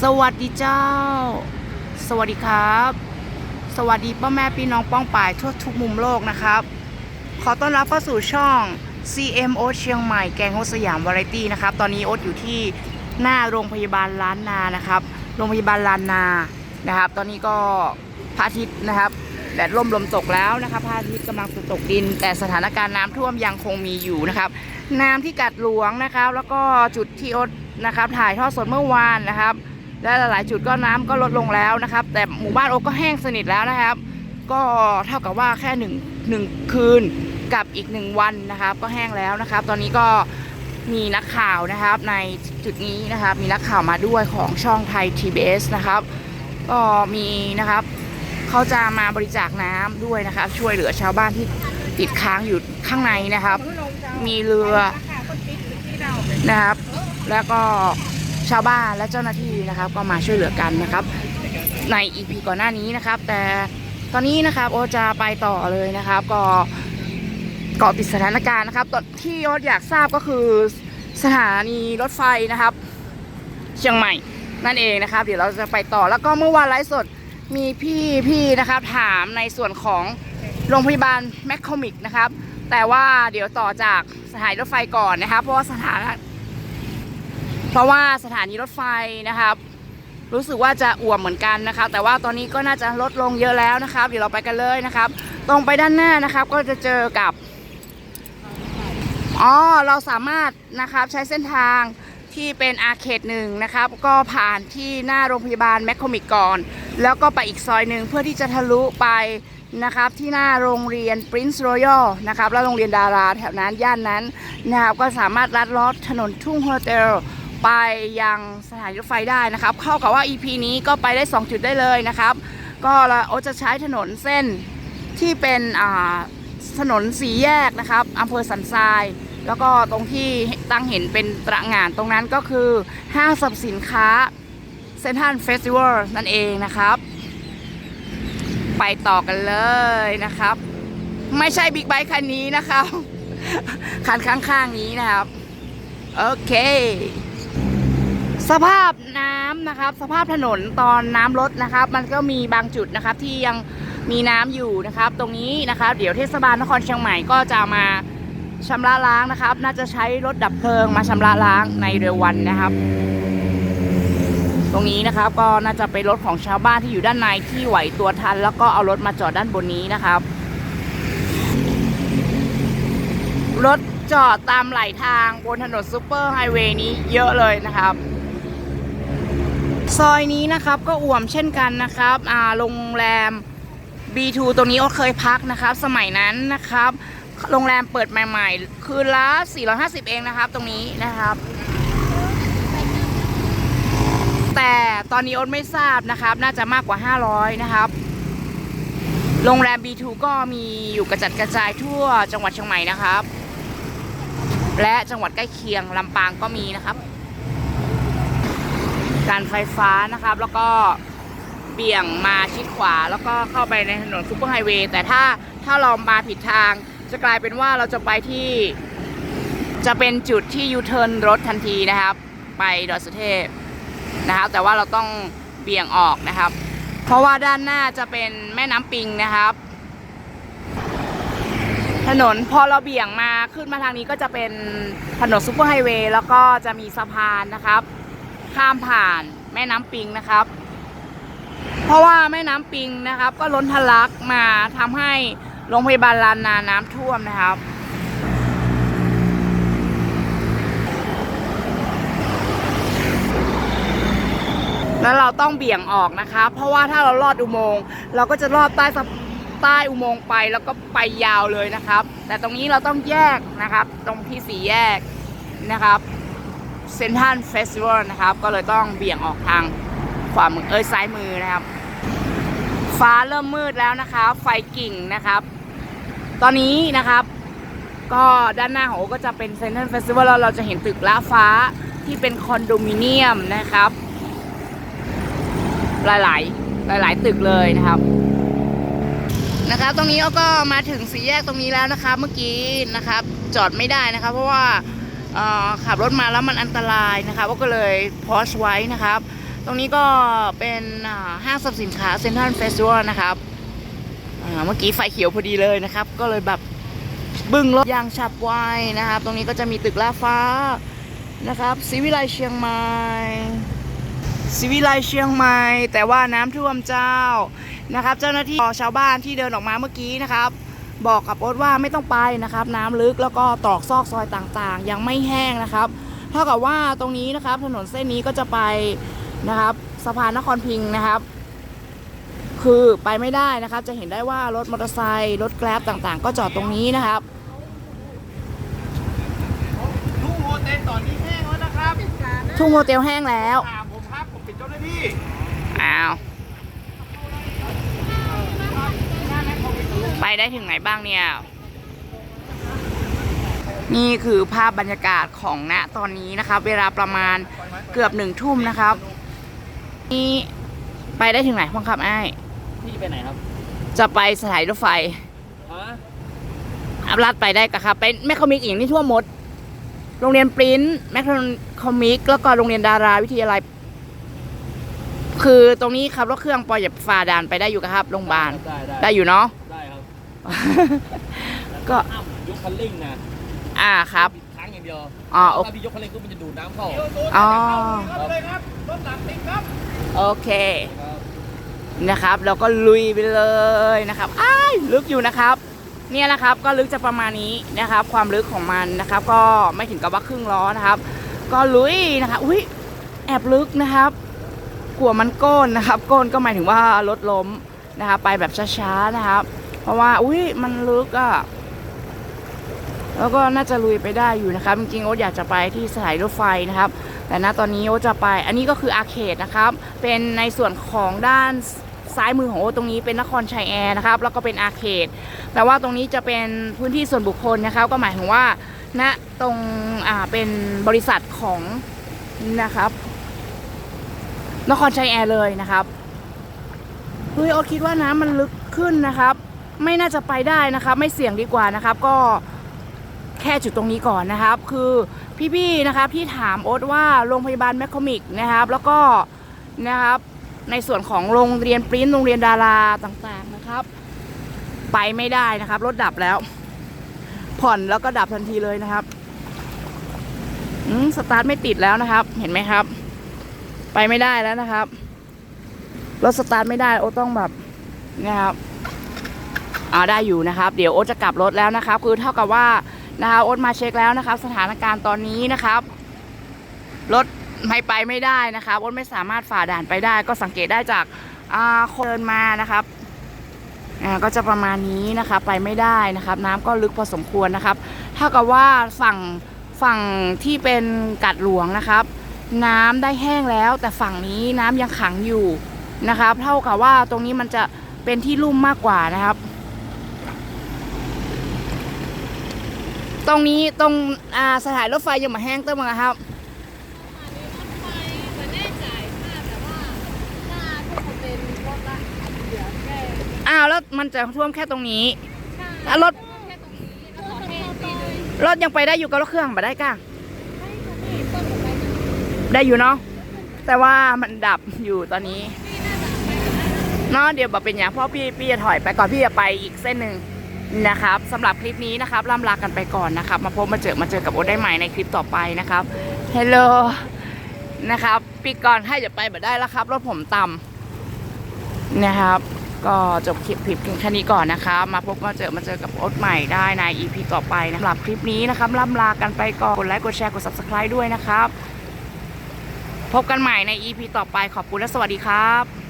สวัสดีเจ้า สวัสดีครับ สวัสดีพ่อแม่พี่น้องป้องป่ายทั่วทุกมุมโลกนะครับ ขอต้อนรับเข้าสู่ช่อง CMO เชียงใหม่แกงโฮสยามวาไรตี้นะครับ ตอนนี้โอ๊ตอยู่ที่หน้าโรงพยาบาลล้านนานะครับ โรงพยาบาลล้านนานะครับ ตอนนี้ก็พระอาทิตย์นะครับแดดร่มลมตกแล้วนะครับพระอาทิตย์กำลังจะตกดิน แต่สถานการณ์น้ำท่วมยังคงมีอยู่นะครับ น้ำที่กัดหลวงนะครับ แล้วก็จุดที่โอ๊ตนะครับ ถ่ายทอดสดเมื่อวานนะครับ และหลายๆจุดก็น้ำก็ลดลงแล้วนะครับ แต่หมู่บ้านโอ๊ตก็แห้งสนิทแล้วนะครับ ก็เท่ากับว่าแค่หนึ่งหนึ่งคืนกับอีกหนึ่งวันนะครับ ก็แห้งแล้วนะครับ ตอนนี้ก็มีนักข่าวนะครับ ในจุดนี้นะครับมีนักข่าวมาด้วยของช่องไทย TBS นะครับก็มีนะครับเขาจะมาบริจาคน้ำด้วยนะครับ ช่วยเหลือชาวบ้านที่ติดค้างอยู่ข้างในนะครับ มีเรือนะครับ แล้วก็ ชาวบ้านและเจ้าหน้าที่นะครับ ก็มาช่วยเหลือกันนะครับ ในอีพีก่อนหน้านี้นะครับ แต่ตอนนี้นะครับโอจะไปต่อเลยนะครับ ก็เกาะติดสถานการณ์นะครับตอนที่โออยากทราบก็คือสถานีรถไฟนะครับ เชียงใหม่นั่นเองนะครับ เดี๋ยวเราจะไปต่อแล้วก็เมื่อวานไลฟ์สดมีพี่พี่นะครับถามในส่วนของโรงพยาบาลแมคคอมิกนะครับ แต่ว่าเดี๋ยวต่อจากสถานีรถไฟก่อนนะครับ เพราะว่าสถาน เพราะว่าสถานีรถไฟนะครับ รู้สึกว่าจะอ่วมเหมือนกันนะครับ แต่ว่าตอนนี้ก็น่าจะลดลงเยอะแล้วนะครับ เดี๋ยวเราไปกันเลยนะครับ ตรงไปด้านหน้านะครับก็จะเจอกับอ๋อเราสามารถนะครับใช้เส้นทางที่เป็นอาเขตหนึ่งนะครับ ก็ผ่านที่หน้าโรงพยาบาลแมคโคมิกก่อน แล้วก็ไปอีกซอยหนึ่งเพื่อที่จะทะลุไปนะครับที่หน้าโรงเรียน Prince Royal นะครับและโรงเรียนดาราแถวนั้นย่านนั้นนะครับก็สามารถลัดเลอดถนนทุ่งโฮเทล ไปยังสถานีรถไฟได้นะครับ เข้ากับว่า EP นี้ก็ไปได้ 2 จุดได้เลยนะครับ ก็เราโอจะใช้ถนนเส้นที่เป็นอ่าถนนสีแยกนะครับอำเภอสันทราย แล้วก็ตรงที่ตั้งเห็นเป็นตระหง่านตรงนั้นก็คือห้างสรรพสินค้าเซนทันเฟสติวัลนั่นเองนะครับ ไปต่อกันเลยนะครับ ไม่ใช่บิ๊กไบค์คันนี้นะครับ คันข้างๆนี้นะครับ โอเค สภาพน้ำนะครับ สภาพถนนตอนน้ำลดนะครับ มันก็มีบางจุดนะครับที่ยังมีน้ำอยู่นะครับ ตรงนี้นะครับ เดี๋ยวเทศบาลนครเชียงใหม่ก็จะมาชำระล้างนะครับ น่าจะใช้รถดับเพลิงมาชำระล้างในเร็ววันนะครับ ตรงนี้นะครับก็น่าจะเป็นรถของชาวบ้านที่อยู่ด้านในที่ไหวตัวทัน แล้วก็เอารถมาจอดด้านบนนี้นะครับ รถจอดตามไหลทางบนถนนซูเปอร์ไฮเวย์นี้เยอะเลยนะครับ ซอยนี้นะครับก็อ่วมเช่นกันนะครับอ่าโรงแรม B2 ตรงนี้โอตเคยพักนะครับ สมัยนั้นนะครับ โรงแรมเปิดใหม่ๆ คืนละ 450 เองนะครับ ตรงนี้นะครับ แต่ตอนนี้โอ๊ตไม่ทราบนะครับ น่าจะมากกว่า 500 นะครับ โรงแรม B2 ก็มีอยู่กระจัดกระจายทั่วจังหวัดเชียงใหม่นะครับ และจังหวัดใกล้เคียงลำปางก็มีนะครับ การไฟฟ้านะครับ แล้วก็เบี่ยงมาชิดขวา แล้วก็เข้าไปในถนนซุปเปอร์ไฮเวย์แต่ถ้าถ้าเรามาผิดทาง จะกลายเป็นว่าเราจะไปที่ จะเป็นจุดที่ยูเทิร์นรถทันทีนะครับ ไปดอยสุเทพนะครับ แต่ว่าเราต้องเบี่ยงออกนะครับ เพราะว่าด้านหน้าจะเป็นแม่น้ำปิงนะครับ ถนนพอเราเบี่ยงมาขึ้นมาทางนี้ก็จะเป็นถนนซุปเปอร์ไฮเวย์แล้วก็จะมีสะพานนะครับ ข้ามผ่านแม่น้ำปิงนะครับ เพราะว่าแม่น้ำปิงนะครับ ก็ล้นทะลักมาทำให้โรงพยาบาลลานนาน้ำท่วมนะครับแล้วเราต้องเบี่ยงออกนะคะ เพราะว่าถ้าเราลอดอุโมงค์เราก็จะลอดใต้ใต้อุโมงค์ไปแล้วก็ไปยาวเลยนะครับ แต่ตรงนี้เราต้องแยกนะครับ ตรงที่สี่แยกนะครับ เซนทันเฟสติวัลนะครับ ก็เลยต้องเบี่ยงออกทางขวามือเอ้ยซ้ายมือนะครับ ฟ้าเริ่มมืดแล้วนะคะไฟกิ่งนะครับ ตอนนี้นะครับ ก็ด้านหน้าของโอก็จะเป็นเซนทันเฟสติวัลเราจะเห็นตึกล้าฟ้าที่เป็นคอนโดมิเนียมนะครับ หลายๆ หลาย ๆ ตึกเลยนะครับนะครับ ตรงนี้เราก็มาถึงสี่แยกตรงนี้แล้วนะคะเมื่อกี้นะครับ จอดไม่ได้นะคะเพราะว่า ขับรถมาแล้วมันอันตรายนะคะก็เลยพอสไว้นะครับ ตรงนี้ก็เป็นห้างสรรพสินค้าเซ็นทรัลเฟสติวัลนะครับเมื่อกี้ไฟเขียวพอดีเลยนะครับ ก็เลยแบบบึ้งรถยางฉับไวนะครับ ตรงนี้ก็จะมีตึกล่าฟ้านะครับศรีวิไลเชียงใหม่ศรีวิไลเชียงใหม่ แต่ว่าน้ำท่วมเจ้านะครับ เจ้าหน้าที่ชาวบ้านที่เดินออกมาเมื่อกี้นะครับ บอกกับโอ๊ตว่าไม่ต้องไปนะครับ น้ำลึกแล้วก็ตรอกซอกซอยต่างๆ ยังไม่แห้งนะครับเท่ากับว่าตรงนี้นะครับ ถนนเส้นนี้ก็จะไปนะครับสะพานนครพิงค์นะครับ คือไปไม่ได้นะครับ จะเห็นได้ว่ารถมอเตอร์ไซค์รถแกร็บต่างๆ ก็จอดตรงนี้นะครับทุกโฮเทลตอนนี้แห้งแล้วนะครับทุ่งโฮเทลแห้งแล้วถามผมครับผมเป็นเจ้าหน้าที่อ้าว ไปได้ถึงไหนบ้างเนี่ย นี่คือภาพบรรยากาศของณตอนนี้นะครับ เวลาประมาณเกือบหนึ่งทุ่มนะครับ นี่ไปได้ถึงไหนพ่อครับไอ้ายพี่ไปไหนครับ จะไปสถานีรถไฟฮะอัพลัดไปได้กะครับไปแมคคอมิกอย่างที่ทั่วหมด โรงเรียนปริ้นแมคคอมิกแล้วก็โรงเรียนดาราวิทยาลัย คือตรงนี้ครับรถเครื่องปออย่าฝ่าด่านไปได้อยู่กะครับโรงพยาบาลได้ได้ได้อยู่เนาะได้ครับ ก็ห้ามยกคันเร่งนะอ่าครับ บิดค้างอย่างเดียวอ๋อโอเค ถ้าพี่ยกคันเร่งก็มันจะดูดน้ำเข้าอ๋อเข้าเลยครับรถหลังติดครับโอเคครับนะครับแล้วก็ลุยไปเลยนะครับอ้ายลึกอยู่นะครับ เนี่ยนะครับก็ลึกจะประมาณนี้นะครับ ความลึกของมันนะครับ ก็ไม่ถึงกับว่าครึ่งล้อนะครับ ก็ลุยนะครับอุ้ยแอบลึกนะครับกลัวมันโก้นนะครับโก้นก็หมายถึงว่ารถล้มนะครับ ไปแบบช้าๆนะครับ เพราะว่าอุ้ยมันลึกอะ่ะแล้วก็น่าจะลุยไปได้อยู่นะครับ จริงๆโอ๊ตอยากจะไปที่สถานีรถไฟนะครับ แต่ณตอนนี้โอ๊ตจะไป อันนี้ก็คืออาร์เคดนะครับ เป็นในส่วนของด้านซ้ายมือของโอ๊ตตรงนี้เป็นนครชัยแอร์นะครับ แล้วก็เป็นอาร์เคด แต่ว่าตรงนี้จะเป็นพื้นที่ส่วนบุคคลนะครับ ก็หมายถึงว่าณตรงอ่าเป็นบริษัทของนะครับ นครชัยแอร์เลยนะครับเฮ้ยโอ๊ตคิดว่าน้ำมันลึกขึ้นนะครับ ไม่น่าจะไปได้นะครับ ไม่เสี่ยงดีกว่านะครับ ก็แค่จุดตรงนี้ก่อนนะครับ คือพี่ๆนะครับที่ถามโอ๊ตว่าโรงพยาบาลแมคคอมิกนะครับ แล้วก็นะครับในส่วนของโรงเรียนปริ้นโรงเรียนดาราต่างๆนะครับ ไปไม่ได้นะครับ รถดับแล้ว ผ่อนแล้วก็ดับทันทีเลยนะครับสตาร์ทไม่ติดแล้วนะครับ เห็นไหมครับ ไปไม่ได้แล้วนะครับรถสตาร์ทไม่ได้โอ๊ตต้องแบบนะครับ อ่าได้อยู่นะครับ เดี๋ยวโอ๊ตจะกลับรถแล้วนะครับ คือเท่ากับว่านะครับโอ๊ตมาเช็คแล้วนะครับ สถานการณ์ตอนนี้นะครับรถไม่ไปไม่ได้นะครับโอ๊ตไม่สามารถฝ่าด่านไปได้ ก็สังเกตได้จากอ่าคนเดินมานะครับอ่าก็จะประมาณนี้นะครับไปไม่ได้นะครับ น้ำก็ลึกพอสมควรนะครับเท่ากับว่าฝั่งฝั่งที่เป็นกัดหลวงนะครับ น้ำได้แห้งแล้ว แต่ฝั่งนี้น้ำยังขังอยู่นะครับ เท่ากับว่าตรงนี้มันจะเป็นที่ลุ่มมากกว่านะครับ ตรงนี้ตรงอ่าสถานรถไฟยังมาแห้งเติมงนะครับมันแน่ใจค่ะแต่ว่าหน้าที่จะเป็นรถละเดี๋ยวแค่อ้าวแล้วมันจะท่วมแค่ตรงนี้แล้วรถแค่ตรงนี้แล้วขอแค่ตีเลยรถยังไปได้อยู่กับรถเครื่องไปได้ก้าให้ตรงนี้ต้นลงไปตรงนี้ได้อยู่เนาะแต่ว่ามันดับอยู่ตอนนี้พี่น่าจะไปกันได้นะเนาะเดี๋ยวบอกเป็นอย่างเพราะพี่พี่จะถอยไปก่อนพี่จะไปอีกเส้นหนึ่ง นะครับสำหรับคลิปนี้นะครับล่ำลากันไปก่อนนะครับ มาพบมาเจอมาเจอกับโอ๊ตได้ใหม่ในคลิปต่อไปนะครับเฮลโลนะครับปิดก่อนให้อย่าไปแบบได้แล้วครับ รถผมต่ำนะครับ ก็จบคลิปคลิปแค่นี้ก่อนนะครับมาพบมาเจอมาเจอกับโอ๊ตใหม่ได้ใน EP ต่อไปนะสำหรับคลิปนี้นะครับล่ำลากันไปก่อนกดไลค์กดแชร์กด subscribe ด้วยนะครับ พบกันใหม่ใน EP ต่อไปขอบคุณและสวัสดีครับ